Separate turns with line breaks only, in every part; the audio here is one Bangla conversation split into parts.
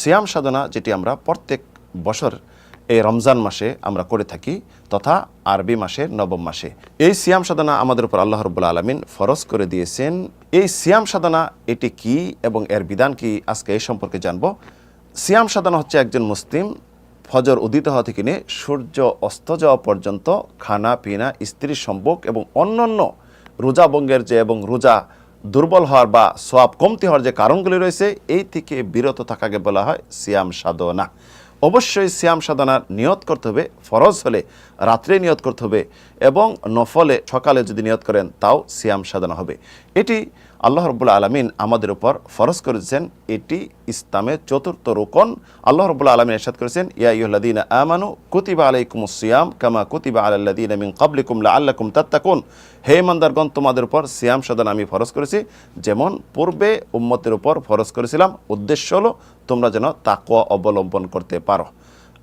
সিয়াম সাধনা যেটি আমরা প্রত্যেক বছর এই রমজান মাসে আমরা করে থাকি তথা আরবি মাসের নবম মাসে। এই সিয়াম সাধনা আমাদের উপর আল্লাহ রব্বুল আলমিন ফরজ করে দিয়েছেন। এই সিয়াম সাধনা এটি কি এবং এর বিধান কি আজকে এই সম্পর্কে জানব। সিয়াম সাধনা হচ্ছে একজন মুসলিম, ফজর উদিত হওয়া থেকে নিয়ে সূর্য অস্ত যাওয়া পর্যন্ত খানা, পিনা স্ত্রী সম্ভোগ এবং অন্যান্য রোজা ভঙ্গের যে এবং রোজা দুর্বল হওয়ার বা সোয়াব কমতি হওয়ার যে কারণগুলি রয়েছে, এই থেকে বিরত থাকাকে বলা হয় সিয়াম সাধনা। অবশ্যই সিয়াম সাধনার নিয়ত করতে হবে, ফরজ হলে রাত্রে নিয়ত করতে হবে এবং নফলে সকালে যদি নিয়ত করেন, তাও সিয়াম সাধনা হবে। এটি আল্লাহ রব্বুল্লা আলমিন আমাদের উপর ফরজ করেছেন এটি ইসলামের চতুর্থ রোকন। আল্লাহ রব্বুল্লা আলমিন এরশাদ করেছেন, ইয়া আমানু, কুতিবা আলাইকুম সিয়াম কামা কুতিবা আলাল্লাদিন মিন কাবলিকুম লাআল্লাকুম তাত্তাকুন। হে ইমানদারগণ, তোমাদের উপর সিয়াম সাধনা আমি ফরজ করেছি। যেমন পূর্বে উম্মতের উপর ফরজ করেছিলাম, উদ্দেশ্য হলো তোমরা যেন তাকওয়া অবলম্বন করতে পারো।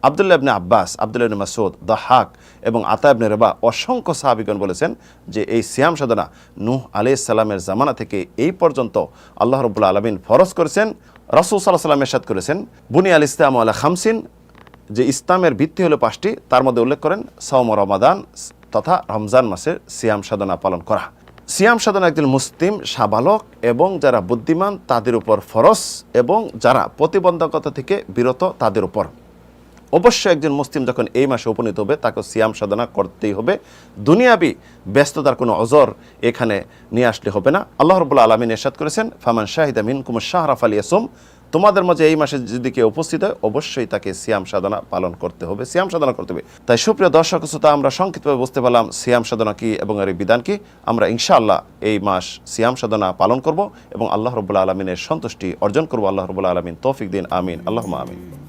আবদুল্লাহ ইবনে আব্বাস, আবদুল্লাহ মাসুদ দাহাক এবং আতা ইবনে রেবা অসংখ্য সাহাবিগণ বলেছেন যে এই সিয়াম সাধনা নূহ আলাইহিস সালামের জামানা থেকে এই পর্যন্ত আল্লাহ রবুল্লা আলমিন ফরজ করেছেন, রাসূল সাল্লাহ সাল্লাম এরশাদ করেছেন। বুনি আল ইসলাম আলা খামসিন, যে ইসলামের ভিত্তি হলো পাঁচটি, তার মধ্যে উল্লেখ করেন সৌম রমাদান তথা রমজান মাসের সিয়াম সাধনা পালন করা। সিয়াম সাধনা একজন মুসলিম, সাবালক এবং যারা বুদ্ধিমান, তাদের উপর ফরজ এবং যারা প্রতিবন্ধকতা থেকে বিরত, তাদের উপর। অবশ্যই একজন মুসলিম যখন এই মাসে উপনীত হবে, তাকে সিয়াম সাধনা করতেই হবে। দুনিয়াবি ব্যস্ততার কোনো অজর এখানে নিয়ে আসলে হবে না। আল্লাহ রবুল্লা আলমিন এরশাদ করেছেন, ফামান শাহিদা মিন কুমার শাহরাফ আলী আসম তোমাদের মাঝে এই মাসে যদি কেউ উপস্থিত হয়, অবশ্যই তাকে সিয়াম সাধনা পালন করতে হবে, সিয়াম সাধনা করতে হবে। তাই সুপ্রিয় দর্শক, শ্রোতা, আমরা সংক্ষিপ্তভাবে বুঝতে পারলাম সিয়াম সাধনা কি এবং এর বিধান কি। আমরা ইনশাআল্লাহ এই মাস সিয়াম সাধনা পালন করব এবং আল্লাহ রবুল্লা আলমিনের সন্তুষ্টি অর্জন করব। আল্লাহ রবুল্লা আলমিন তৌফিক দিন, আমিন। আল্লাহ আমিন।